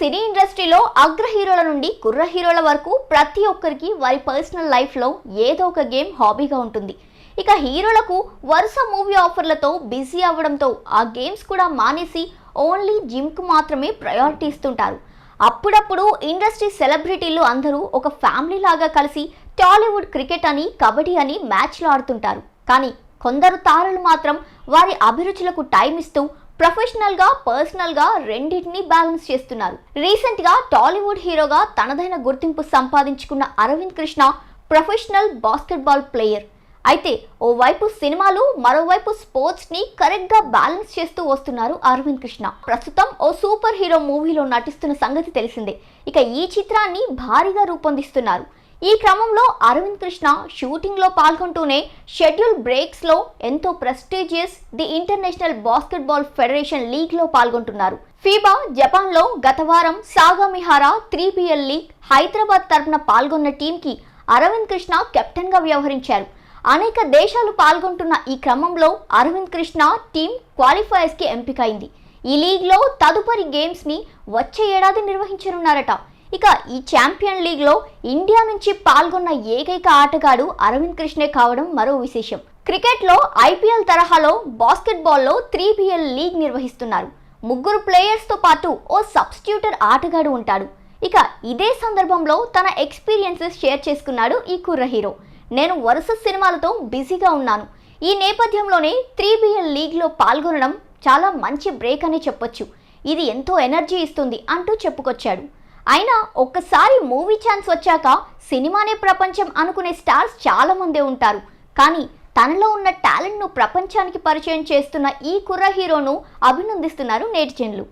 సినీ ఇండస్ట్రీలో అగ్ర హీరోల నుండి కుర్ర హీరోల వరకు ప్రతి ఒక్కరికి వారి పర్సనల్ లైఫ్లో ఏదో ఒక గేమ్ హాబీగా ఉంటుంది. ఇక హీరోలకు వరుస మూవీ ఆఫర్లతో బిజీ అవ్వడంతో ఆ గేమ్స్ కూడా మానేసి ఓన్లీ జిమ్కు మాత్రమే ప్రయారిటీ ఇస్తుంటారు. అప్పుడప్పుడు ఇండస్ట్రీ సెలబ్రిటీలు అందరూ ఒక ఫ్యామిలీ లాగా కలిసి టాలీవుడ్ క్రికెట్ అని కబడ్డీ అని మ్యాచ్లు ఆడుతుంటారు. కానీ కొందరు తారలు మాత్రం వారి అభిరుచులకు టైం ఇస్తూ ప్రొఫెషనల్గా పర్సనల్గా రెండింటిని బ్యాలెన్స్ చేస్తున్నారు. రీసెంట్గా టాలీవుడ్ హీరోగా తనదైన గుర్తింపు సంపాదించుకున్న Arvind Krishna professional basketball player అయితే ఓవైపు సినిమాలు మరోవైపు స్పోర్ట్స్ని కరెక్ట్గా బ్యాలెన్స్ చేస్తూ వస్తున్నారు అరవింద్ కృష్ణ. ప్రస్తుతం ఓ సూపర్ హీరో మూవీలో నటిస్తున్న సంగతి తెలిసిందే. ఇక ఈ చిత్రాన్ని భారీగా రూపొందిస్తున్నారు. ఈ క్రమంలో అరవింద్ కృష్ణ షూటింగ్లో పాల్గొంటూనే షెడ్యూల్ బ్రేక్స్లో ఎంతో prestigious the international basketball federation లీగ్లో పాల్గొంటున్నారు. ఫీబా జపాన్లో గత వారం Sagamihara three PL league Hyderabad తరపున పాల్గొన్న టీంకి అరవింద్ కృష్ణ కెప్టెన్గా వ్యవహరించారు. అనేక దేశాలు పాల్గొంటున్న ఈ క్రమంలో అరవింద్ కృష్ణ టీం క్వాలిఫైయర్స్కి ఎంపికైంది. ఈ లీగ్లో తదుపరి గేమ్స్ని వచ్చే ఏడాది నిర్వహించనున్నారట. ఇక ఈ ఛాంపియన్ లీగ్లో ఇండియా నుంచి పాల్గొన్న ఏకైక ఆటగాడు అరవింద్ కృష్ణే కావడం మరో విశేషం. క్రికెట్లో ఐపీఎల్ తరహాలో బాస్కెట్బాల్లో త్రీ బిఎల్ లీగ్ నిర్వహిస్తున్నారు. ముగ్గురు ప్లేయర్స్తో పాటు ఓ సబ్స్టిట్యూటర్ ఆటగాడు ఉంటాడు. ఇక ఇదే సందర్భంలో తన ఎక్స్పీరియన్సెస్ షేర్ చేసుకున్నాడు ఈ కుర్ర హీరో. నేను వరుస సినిమాలతో బిజీగా ఉన్నాను. ఈ నేపథ్యంలోనే త్రీ బిఎల్ లీగ్లో పాల్గొనడం చాలా మంచి బ్రేక్ అని చెప్పొచ్చు. ఇది ఎంతో ఎనర్జీ ఇస్తుంది అంటూ చెప్పుకొచ్చాడు. అయినా ఒక్కసారి మూవీ ఛాన్స్ వచ్చాక సినిమానే ప్రపంచం అనుకునే స్టార్స్ చాలా మందే ఉంటారు. కానీ తనలో ఉన్న టాలెంట్ను ప్రపంచానికి పరిచయం చేస్తున్న ఈ కుర్ర హీరోను అభినందిస్తున్నారు నేటిజన్లు